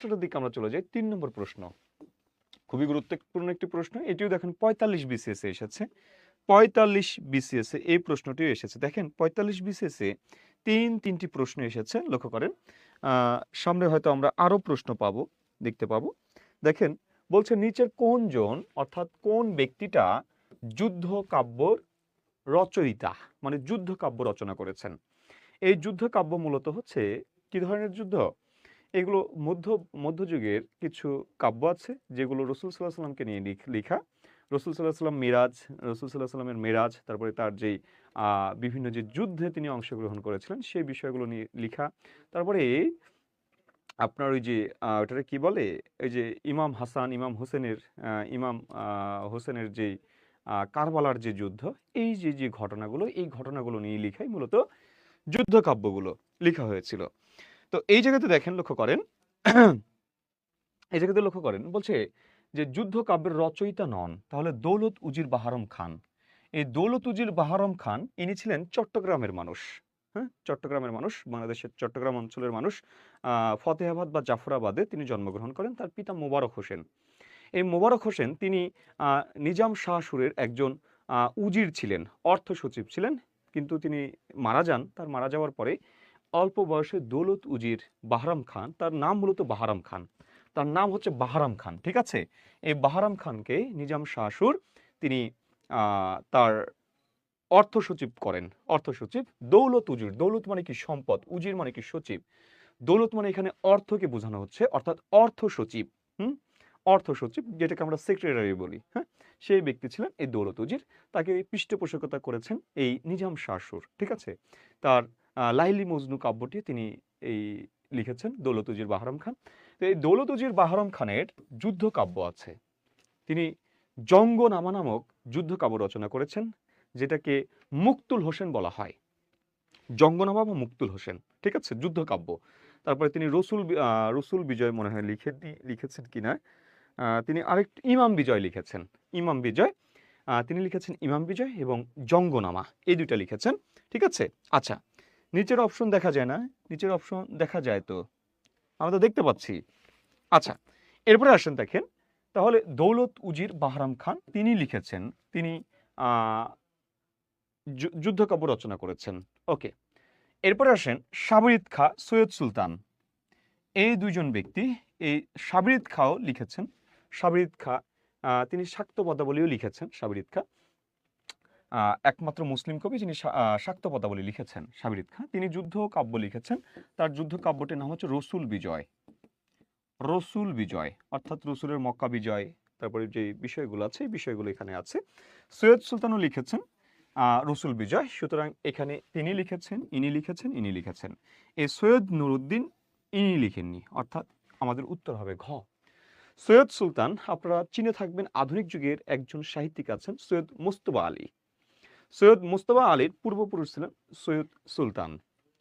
প্রশ্নটার দিকে আমরা চলে যাই। তিন নম্বর প্রশ্ন। খুবই গুরুত্বপূর্ণ একটি প্রশ্ন। এটিও দেখেন পঁয়তাল্লিশ বিসিএস এসেছে। পঁয়তাল্লিশ বিসিএস এই প্রশ্নটিও এসেছে। দেখেন পঁয়তাল্লিশ বিসিএসে তিন, তিনটি প্রশ্ন এসেছে, লক্ষ্য করেন। সামনে হয়তো আমরা আরও প্রশ্ন পাবো, দেখতে পাবো। দেখেন, বলছে নিচের কোন জন অর্থাৎ কোন ব্যক্তিটা যুদ্ধ কাব্যর রচয়িতা মানে যুদ্ধ কাব্য রচনা করেছেন। এই যুদ্ধ কাব্য মূলত হচ্ছে কি ধরনের যুদ্ধ? এগুলো মধ্য, মধ্যযুগের কিছু কাব্য আছে, যেগুলো রসুল সাল্লাহ সাল্লামকে নিয়ে লিখ- রসুল সাল্লাহ সাল্লাম মিরাজ, রসুল সাল্লাহ সাল্লামের মেরাজ, তারপরে তার যেই বিভিন্ন যে যুদ্ধে তিনি অংশগ্রহণ করেছিলেন, সেই বিষয়গুলো নিয়ে লেখা। তারপরে আপনার ওই যে ওটাকে কি বলে? এই যে ইমাম হাসান, ইমাম হোসেনের ইমাম হোসেনের যে কারবালার যে যুদ্ধ, এই যে যে ঘটনাগুলো, এই ঘটনাগুলো নিয়ে লেখাই মূলত যুদ্ধ কাব্যগুলো লেখা হয়েছিল। তো এই জায়গাতে দেখেন, লক্ষ্য করেন, এই জায়গাতে লক্ষ্য করেন, বলছে যে যুদ্ধ কাব্যের রচয়িতা নন, তাহলে দৌলত উজির বাহারম খান। এই দৌলত উজির বাহারম খান, ইনি ছিলেন চট্টগ্রামের মানুষ। হ্যাঁ? চট্টগ্রামের মানুষ, বাংলাদেশের চট্টগ্রাম অঞ্চলের মানুষ। ফতেহাবাদ বা জাফরাবাদে তিনি জন্মগ্রহণ করেন, তার পিতা মোবারক হোসেন। এই মোবারক হোসেন, তিনি নিজাম শাহ সুরের একজন উজির ছিলেন অর্থ সচিব ছিলেন, কিন্তু তিনি মারা যান। তার মারা যাওয়ার পরে অল্প বয়সে দৌলত উজির বাহারাম খান, তার নাম মূলত বাহারাম খান। তার নাম হচ্ছে বাহারাম খান, ঠিক আছে? এই বাহারাম খানকে নিজাম শাহসুর তিনি তার অর্থ সচিব করেন। অর্থ সচিব, দৌলত উজির। দৌলত মানে কি সম্পদ? উজির মানে কি সচিব? দৌলত মানে এখানে অর্থকে বোঝানো হচ্ছে, অর্থাৎ অর্থ সচিব, হুম? অর্থ সচিব, যেটাকে আমরা সেক্রেটারি বলি হ্যাঁ? সেই ব্যক্তি ছিলেন এই দৌলত উজির। তাকে পৃষ্ঠপোষকতা করেছেন এই নিজাম শাহসুর, ঠিক আছে? তার লাইলি মজনু কাব্যটি তিনি এই লিখেছেন দৌলত উজির বাহারাম খান। তো এই দৌলত উজির বাহারাম খানের যুদ্ধ কাব্য আছে। তিনি জঙ্গনামা নামক যুদ্ধ কাব্য রচনা করেছেন যেটাকে মুক্তুল হোসেন বলা হয়। জঙ্গনামা বা মুক্তুল হোসেন ঠিক আছে? যুদ্ধ কাব্য। তারপরে তিনি রসুল রসুল বিজয় মনে হয় লিখে লিখেছেন কিনা আহ, তিনি আরেকটি ইমাম বিজয় লিখেছেন। ইমাম বিজয় তিনি লিখেছেন ইমাম বিজয় এবং জঙ্গনামা। এই দুইটা লিখেছেন ঠিক আছে? আচ্ছা নিচের অপশন দেখা যায় না, নিচের অপশন দেখা যায় তো। আমরা তো দেখতে পাচ্ছি। আচ্ছা এরপরে আসেন দেখেন, তাহলে দৌলত উজির বাহরাম খান তিনি লিখেছেন, তিনি যুদ্ধকাব্য রচনা করেছেন। ওকে, এরপরে আসেন সাবরিদ খা সৈয়দ সুলতান। এই দুইজন ব্যক্তি, এই সাবরিদ খাও লিখেছেন সাবরিদ খা তিনি শাক্ত পদাবলীও লিখেছেন সাবরিদ খা। একমাত্র মুসলিম কবি যিনি শাক্ত পদাবলী লিখেছেন সাবরিদ খা তিনি যুদ্ধ কাব্য লিখেছেন। তার যুদ্ধ কাব্যটির নাম হচ্ছে রসুল বিজয়। রসুল বিজয়, অর্থাৎ রসুলের মক্কা বিজয়, তারপরে যে বিষয়গুলো আছে, এই বিষয়গুলো এখানে আছে। সৈয়দ সুলতানও লিখেছেন রসুল বিজয়। সুতরাং এখানে তিনি লিখেছেন, ইনি লিখেছেন ইনি লিখেছেন। এই সৈয়দ নুরুদ্দিন ইনি লিখেননি, অর্থাৎ আমাদের উত্তর হবে ঘ। সৈয়দ সুলতান, আপনারা চিনে থাকবেন, আধুনিক যুগের একজন সাহিত্যিক আছেন সৈয়দ মুস্তফা আলী। সৈয়দ মুস্তফা আলীর পূর্বপুরুষ ছিলেন সৈয়দ সুলতান।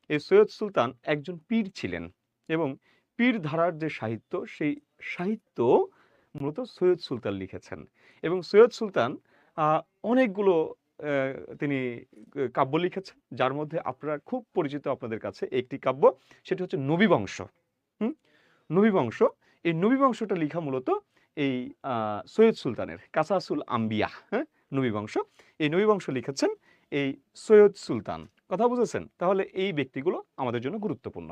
এই সৈয়দ সুলতান একজন পীর ছিলেন এবং পীর ধারার যে সাহিত্য, সেই সাহিত্য মূলত সৈয়দ সুলতান লিখেছেন এবং সৈয়দ সুলতান অনেকগুলো তিনি কাব্য লিখেছেন, যার মধ্যে আপনারা খুব পরিচিত আপনাদের কাছে একটি কাব্য, সেটি হচ্ছে নবী বংশ। হুম? নবী বংশ, এই নবী বংশটা লেখা মূলত এই সৈয়দ সুলতানের, কাসাসুল আম্বিয়া। হ্যাঁ? নবী বংশ এই নবী বংশ লিখেছেন এই সৈয়দ সুলতান। কথা বুঝেছেন? তাহলে এই ব্যক্তিগুলো আমাদের জন্য গুরুত্বপূর্ণ।